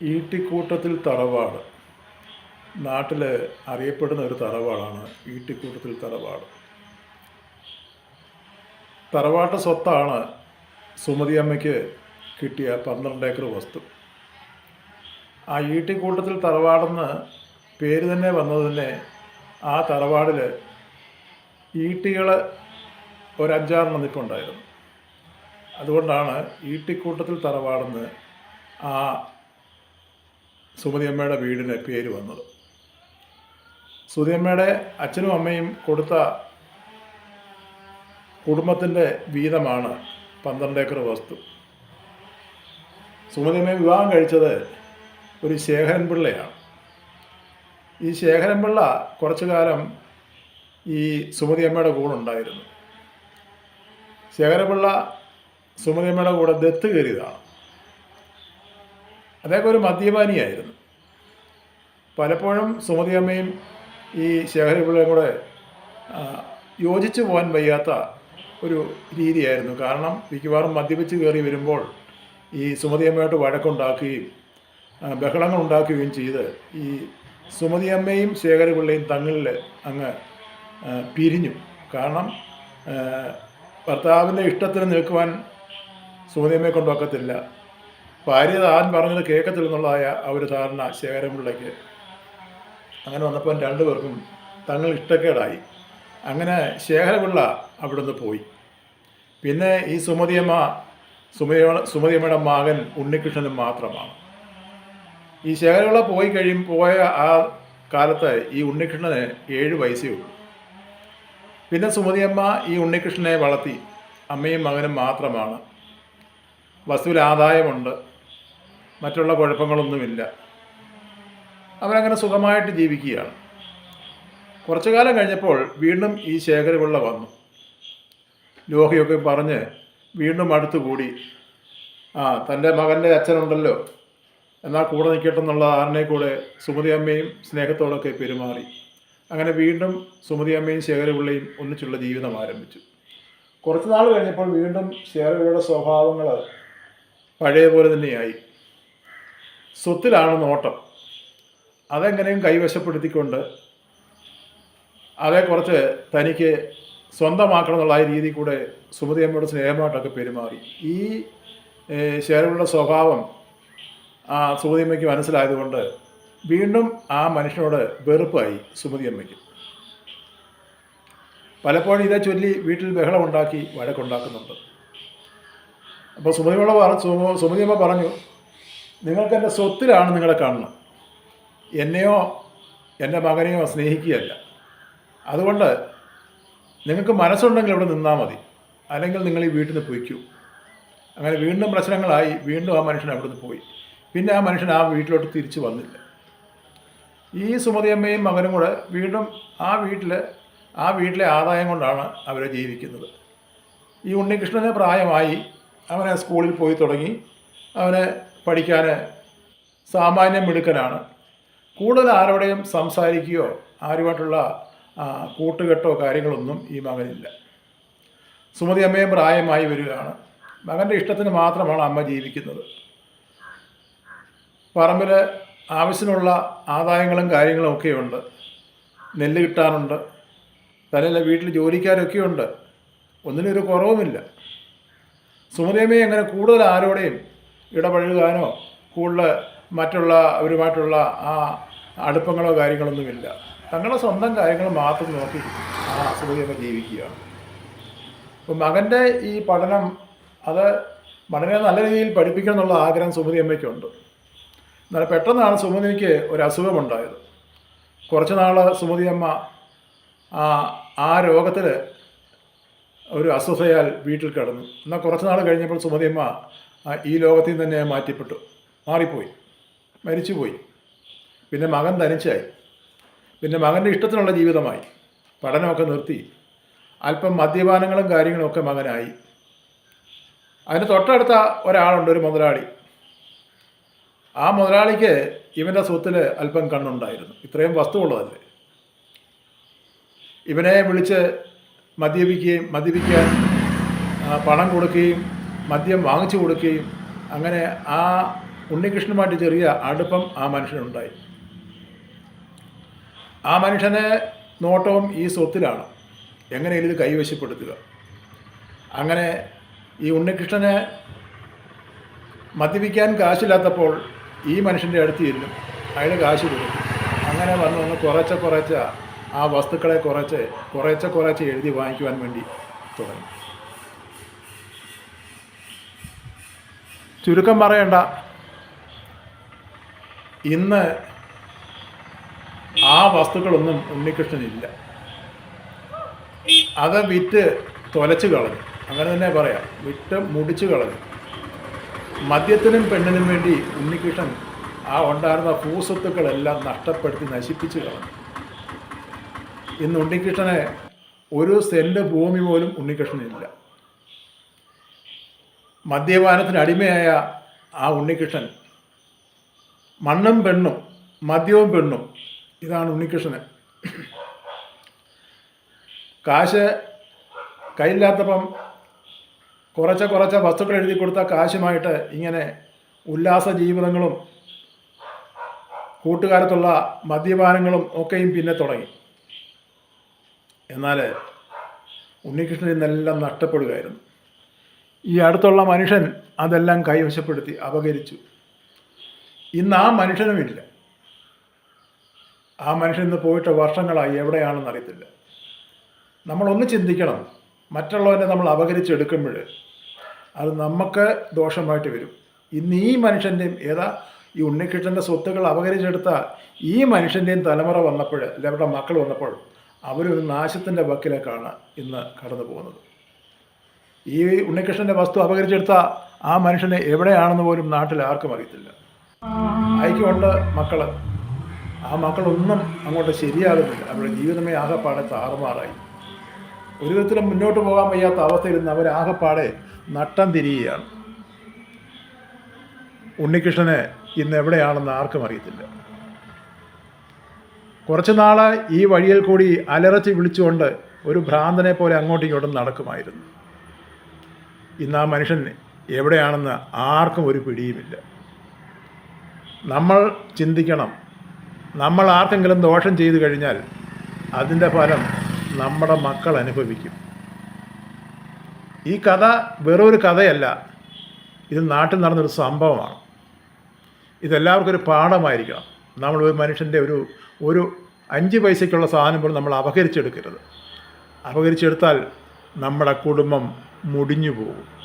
ഈട്ടിക്കൂട്ടത്തിൽ തറവാട്. നാട്ടിൽ അറിയപ്പെടുന്ന ഒരു തറവാടാണ് ഈട്ടിക്കൂട്ടത്തിൽ തറവാട്. തറവാട്ട് സ്വത്താണ് സുമതി അമ്മയ്ക്ക് കിട്ടിയ പന്ത്രണ്ട് ഏക്കർ വസ്തു. ആ ഈട്ടിക്കൂട്ടത്തിൽ തറവാടെന്ന് പേര് തന്നെ വന്നത് തന്നെ ആ തറവാടിൽ ഈട്ടികൾ ഒരു നിൽപ്പുണ്ടായിരുന്നു അതുകൊണ്ടാണ് ഈട്ടിക്കൂട്ടത്തിൽ തറവാടെന്ന് ആ സുമതിയമ്മയുടെ വീടിന് പേര് വന്നത്. സുതിയമ്മയുടെ അച്ഛനും അമ്മയും കൊടുത്ത കുടുംബത്തിന്റെ വീതമാണ് പന്ത്രണ്ട് ഏക്കർ വസ്തു. സുമതിയമ്മയെ വിവാഹം കഴിച്ചത് ഒരു ശേഖരൻ പിള്ളയാണ്. ഈ ശേഖരൻ പിള്ള കുറച്ചു കാലം ഈ സുമതിയമ്മയുടെ കൂടെ ഉണ്ടായിരുന്നു. ശേഖരപിള്ള സുമതിയമ്മയുടെ കൂടെ ദത്ത് കയറിയതാണ്. അദ്ദേഹം ഒരു മദ്യപാനിയായിരുന്നു. പലപ്പോഴും സുമതി അമ്മയും ഈ ശേഖരപിള്ളയും കൂടെ യോജിച്ചു പോകാൻ വയ്യാത്ത ഒരു രീതിയായിരുന്നു. കാരണം മിക്കവാറും മദ്യപിച്ച് കയറി വരുമ്പോൾ ഈ സുമതിയമ്മയായിട്ട് വഴക്കുണ്ടാക്കുകയും ബഹളങ്ങൾ ഉണ്ടാക്കുകയും ചെയ്ത് ഈ സുമതിയമ്മയും ശേഖരപിള്ളയും തങ്ങളിൽ അങ്ങ് പിരിഞ്ഞു. കാരണം ഭർത്താവിന്റെ ഇഷ്ടത്തിന് നിൽക്കുവാൻ സുമതിയമ്മയെ കൊണ്ടൊക്കത്തില്ല ഭാര്യ താൻ പറഞ്ഞത് കേൾക്കത്തില്ലെന്നുള്ളതായ ആ ഒരു ധാരണ ശേഖരപിള്ളയ്ക്ക് അങ്ങനെ വന്നപ്പോൾ രണ്ടുപേർക്കും തങ്ങൾ ഇഷ്ടക്കേടായി. അങ്ങനെ ശേഖരപിള്ള അവിടുന്ന് പോയി. പിന്നെ ഈ സുമതിയമ്മ സുമതി സുമതിയമ്മയുടെ മകൻ ഉണ്ണികൃഷ്ണനും മാത്രമാണ്. ഈ ശേഖരപിള്ള പോയി കഴിയും പോയ ആ കാലത്ത് ഈ ഉണ്ണികൃഷ്ണന് ഏഴ് വയസ്സേ ഉള്ളൂ. പിന്നെ സുമതിയമ്മ ഈ ഉണ്ണികൃഷ്ണനെ വളർത്തി അമ്മയും മകനും മാത്രമാണ്. വസ്തുവിൽ ആദായമുണ്ട്. മറ്റുള്ള കുഴപ്പങ്ങളൊന്നുമില്ല. അവരങ്ങനെ സുഖമായിട്ട് ജീവിക്കുകയാണ്. കുറച്ചു കാലം കഴിഞ്ഞപ്പോൾ വീണ്ടും ഈ ശേഖരപിള്ള വന്നു. ലോഹിയൊക്കെ പറഞ്ഞ് വീണ്ടും അടുത്തുകൂടി. ആ തന്റെ മകന്റെ അച്ഛനുണ്ടല്ലോ. എന്നാൽ കൂടെ നിൽക്കട്ടെ എന്നുള്ള ആറിനെ കൂടെ സുമതി അമ്മയും സ്നേഹത്തോടൊക്കെ പെരുമാറി. അങ്ങനെ വീണ്ടും സുമതി അമ്മയും ശേഖരപിള്ളയും ഒന്നിച്ചുള്ള ജീവിതം ആരംഭിച്ചു. കുറച്ച് നാൾ കഴിഞ്ഞപ്പോൾ വീണ്ടും ശേഖരപിള്ളയുടെ സ്വഭാവങ്ങൾ പഴയ പോലെ തന്നെയായി. സ്വത്തിലാണ് നോട്ടം. അതെങ്ങനെയും കൈവശപ്പെടുത്തിക്കൊണ്ട് അതേ കുറച്ച് തനിക്ക് സ്വന്തമാക്കണം എന്നുള്ള ആ രീതി കൂടെ സുമതി അമ്മയോട് സ്നേഹമായിട്ടൊക്കെ പെരുമാറി. ഈ ശേഖരപിള്ളയുടെ സ്വഭാവം ആ സുമതി അമ്മയ്ക്ക് മനസ്സിലായതുകൊണ്ട് വീണ്ടും ആ മനുഷ്യനോട് വെറുപ്പായി സുമതി അമ്മയ്ക്ക്. പലപ്പോഴും ഇതേ ചൊല്ലി വീട്ടിൽ ബഹളം ഉണ്ടാക്കി വഴക്കുണ്ടാക്കുന്നുണ്ട്. അപ്പോൾ സുമതിയമ്മ പറ സുമ- സുമതിയമ്മ പറഞ്ഞു നിങ്ങൾക്ക് എന്റെ സ്വത്തിലാണ് നിങ്ങളെ കാണുന്നത്. എന്നെയോ എന്റെ മകനെയോ സ്നേഹിക്കുകയല്ല. അതുകൊണ്ട് നിങ്ങൾക്ക് മനസ്സുണ്ടെങ്കിൽ ഇവിടെ നിന്നാൽ മതി. അല്ലെങ്കിൽ നിങ്ങൾ ഈ വീട്ടിൽ നിന്ന് പൊയ്ക്കൂ. അങ്ങനെ വീണ്ടും പ്രശ്നങ്ങളായി വീണ്ടും ആ മനുഷ്യൻ അവിടെ നിന്ന് പോയി. പിന്നെ ആ മനുഷ്യൻ ആ വീട്ടിലോട്ട് തിരിച്ചു വന്നില്ല. ഈ സുമതിയമ്മയും മകനും കൂടെ വീണ്ടും ആ വീട്ടിൽ ആ വീട്ടിലെ ആദായം കൊണ്ടാണ് അവർ ജീവിക്കുന്നത്. ഈ ഉണ്ണികൃഷ്ണന് പ്രായമായി അവനെ സ്കൂളിൽ പോയി തുടങ്ങി. അവന് പഠിക്കാൻ സാമാന്യം മിടുക്കനാണ്. കൂടുതൽ ആരോടെയും സംസാരിക്കുകയോ ആരുമായിട്ടുള്ള കൂട്ടുകെട്ടോ കാര്യങ്ങളൊന്നും ഈ മകനില്ല. സുമതി അമ്മയും പ്രായമായി വരികയാണ്. മകന്റെ ഇഷ്ടത്തിന് മാത്രമാണ് അമ്മ ജീവിക്കുന്നത്. പറമ്പിൽ ആവശ്യത്തിനുള്ള ആദായങ്ങളും കാര്യങ്ങളും ഒക്കെ ഉണ്ട് നെല്ല് കിട്ടാനുണ്ട് തലയിലെ വീട്ടിൽ ജോലിക്കാരൊക്കെ ഉണ്ട്. ഒന്നിനൊരു കുറവുമില്ല. സുമതിയമ്മയെ അങ്ങനെ കൂടുതൽ ആരോടെയും ഇടപഴകാനോ കൂടുതൽ മറ്റുള്ള അവരുമായിട്ടുള്ള ആ അടുപ്പങ്ങളോ കാര്യങ്ങളൊന്നുമില്ല. തങ്ങളുടെ സ്വന്തം കാര്യങ്ങൾ മാത്രം നോക്കി ആ അസുഖയൊക്കെ ജീവിക്കുകയാണ്. അപ്പം മകന്റെ ഈ പഠനം അത് വളരെ നല്ല രീതിയിൽ പഠിപ്പിക്കണം എന്നുള്ള ആഗ്രഹം സുമതി അമ്മയ്ക്കുണ്ട്. എന്നാൽ പെട്ടെന്നാണ് സുമതിക്ക് ഒരു അസുഖമുണ്ടായത്. കുറച്ച് നാൾ സുമതി അമ്മ ആ ആ രോഗത്തിൽ ഒരു അസ്വസ്ഥയാൽ വീട്ടിൽ കിടന്നു. എന്നാൽ കുറച്ച് നാൾ കഴിഞ്ഞപ്പോൾ സുമതിയമ്മ ഈ ലോകത്തിൽ നിന്ന് തന്നെ മാറ്റിപ്പെട്ടു. മാറിപ്പോയി. മരിച്ചുപോയി. പിന്നെ മകൻ തനിച്ചായി പിന്നെ മകന്റെ ഇഷ്ടത്തിനുള്ള ജീവിതമായി. പഠനമൊക്കെ നിർത്തി. അല്പം മദ്യപാനങ്ങളും കാര്യങ്ങളൊക്കെ മകനായി. അതിന് തൊട്ടടുത്ത ഒരാളുണ്ട് ഒരു മുതലാളി. ആ മുതലാളിക്ക് ഇവന്റെ സ്വത്തിൽ അല്പം കണ്ണുണ്ടായിരുന്നു. ഇത്രയും വസ്തുവുള്ളതല്ലേ. ഇവനെ വിളിച്ച് മദ്യപിക്കുകയും മദ്യപിക്കാൻ പണം കൊടുക്കുകയും മദ്യം വാങ്ങിച്ചു കൊടുക്കുകയും അങ്ങനെ ആ ഉണ്ണികൃഷ്ണനുമായിട്ട് ചെറിയ അടുപ്പം ആ മനുഷ്യനുണ്ടായി. ആ മനുഷ്യനെ നോട്ടവും ഈ സ്വത്തിലാണ്. എങ്ങനെയും ഇത് കൈവശപ്പെടുത്തുക. അങ്ങനെ ഈ ഉണ്ണികൃഷ്ണനെ മദ്യപിക്കാൻ കാശില്ലാത്തപ്പോൾ ഈ മനുഷ്യന്റെ അടുത്ത് ഇരുന്നു അയാൾ കാശ് കൊടുക്കും അങ്ങനെ വന്ന് വന്ന് കുറച്ച് കുറച്ച് ആ വസ്തുക്കളെ കുറച്ച് കുറച്ച് കുറച്ച് എഴുതി വാങ്ങിക്കുവാൻ വേണ്ടി തുടങ്ങി. ചുരുക്കം പറയണ്ട. ഇന്ന് ആ വസ്തുക്കളൊന്നും ഉണ്ണികൃഷ്ണനില്ല. അത് വിറ്റ് തൊലച്ച് കളഞ്ഞു. അങ്ങനെ തന്നെ പറയാം. വിറ്റ് മുടിച്ചു കളഞ്ഞു. മദ്യത്തിനും പെണ്ണിനും വേണ്ടി ഉണ്ണികൃഷ്ണൻ ആ ഉണ്ടായിരുന്ന ഭൂസ്വത്തുക്കളെല്ലാം നഷ്ടപ്പെടുത്തി നശിപ്പിച്ച് കളഞ്ഞു. ഇന്ന് ഉണ്ണികൃഷ്ണനെ ഒരു സെന്റ് ഭൂമി പോലും ഉണ്ണികൃഷ്ണനില്ല. മദ്യപാനത്തിന് അടിമയായ ആ ഉണ്ണികൃഷ്ണൻ. മണ്ണും പെണ്ണും മദ്യവും പെണ്ണും ഇതാണ് ഉണ്ണികൃഷ്ണൻ കാശ് കയ്യില്ലാത്തപ്പം കുറച്ച് കുറച്ച് വസ്തുക്കൾ എഴുതി കൊടുത്ത കാശുമായിട്ട് ഇങ്ങനെ ഉല്ലാസ ജീവിതങ്ങളും കൂട്ടുകാരത്തുള്ള മദ്യപാനങ്ങളും ഒക്കെയും പിന്നെ തുടങ്ങി. എന്നാൽ ഉണ്ണികൃഷ്ണൻ ഇന്നെല്ലാം നഷ്ടപ്പെടുകയായിരുന്നു. ഈ അടുത്തുള്ള മനുഷ്യൻ അതെല്ലാം കൈവശപ്പെടുത്തി അപകരിച്ചു. ഇന്ന് ആ മനുഷ്യനുമില്ല ആ മനുഷ്യൻ ഇന്ന് പോയിട്ട് വർഷങ്ങളായി എവിടെയാണെന്ന് അറിയത്തില്ല. നമ്മളൊന്ന് ചിന്തിക്കണം. മറ്റുള്ളവനെ നമ്മൾ അപകരിച്ചെടുക്കുമ്പോൾ അത് നമുക്ക് ദോഷമായിട്ട് വരും. ഇന്ന് ഈ മനുഷ്യന്റെയും ഏതാ ഈ ഉണ്ണിക്കിട്ടന്റെ സ്വത്തുകൾ അപകരിച്ചെടുത്ത ഈ മനുഷ്യന്റെയും തലമുറ വന്നപ്പോൾ അല്ലെ അവരുടെ മക്കൾ വന്നപ്പോൾ അവരൊരു നാശത്തിന്റെ വക്കിലേക്കാണ് ഇന്ന് കടന്നു പോകുന്നത് ഈ ഉണ്ണികൃഷ്ണന്റെ വസ്തു അപകരിച്ചെടുത്ത ആ മനുഷ്യനെ എവിടെയാണെന്ന് പോലും നാട്ടിൽ ആർക്കും അറിയത്തില്ല. അയക്കുണ്ട് മക്കൾ ആ മക്കളൊന്നും അങ്ങോട്ട് ശരിയാകുന്നില്ല. അവരുടെ ജീവിതമേ ആകെപ്പാടെ താറുമാറായി. ഒരു വിധത്തിലും മുന്നോട്ട് പോകാൻ വയ്യാത്ത അവസ്ഥയിൽ നിന്ന് അവർ ആകെപ്പാടെ നട്ടം തിരിയുകയാണ്. ഉണ്ണികൃഷ്ണന് ഇന്ന് എവിടെയാണെന്ന് ആർക്കും അറിയത്തില്ല. കുറച്ച് നാൾ ഈ വഴിയിൽ കൂടി അലറച്ച് വിളിച്ചുകൊണ്ട് ഒരു ഭ്രാന്തനെ പോലെ അങ്ങോട്ടും ഇങ്ങോട്ടും നടക്കുമായിരുന്നു. ഇന്ന് ആ മനുഷ്യൻ എവിടെയാണെന്ന് ആർക്കും ഒരു പിടിയുമില്ല. നമ്മൾ ചിന്തിക്കണം. നമ്മൾ ആർക്കെങ്കിലും ദോഷം ചെയ്തു കഴിഞ്ഞാൽ അതിന്റെ ഫലം നമ്മുടെ മക്കൾ അനുഭവിക്കും. ഈ കഥ വെറൊരു കഥയല്ല. ഇത് നാട്ടിൽ നടന്നൊരു സംഭവമാണ്. ഇതെല്ലാവർക്കും ഒരു പാഠമായിരിക്കണം. നമ്മൾ ഒരു മനുഷ്യന്റെ ഒരു ഒരു അഞ്ച് പൈസയ്ക്കുള്ള സാധനം പോലും നമ്മൾ അപഹരിച്ചെടുക്കരുത്. അപഹരിച്ചെടുത്താൽ നമ്മുടെ കുടുംബം മുടിഞ്ഞു പോകും.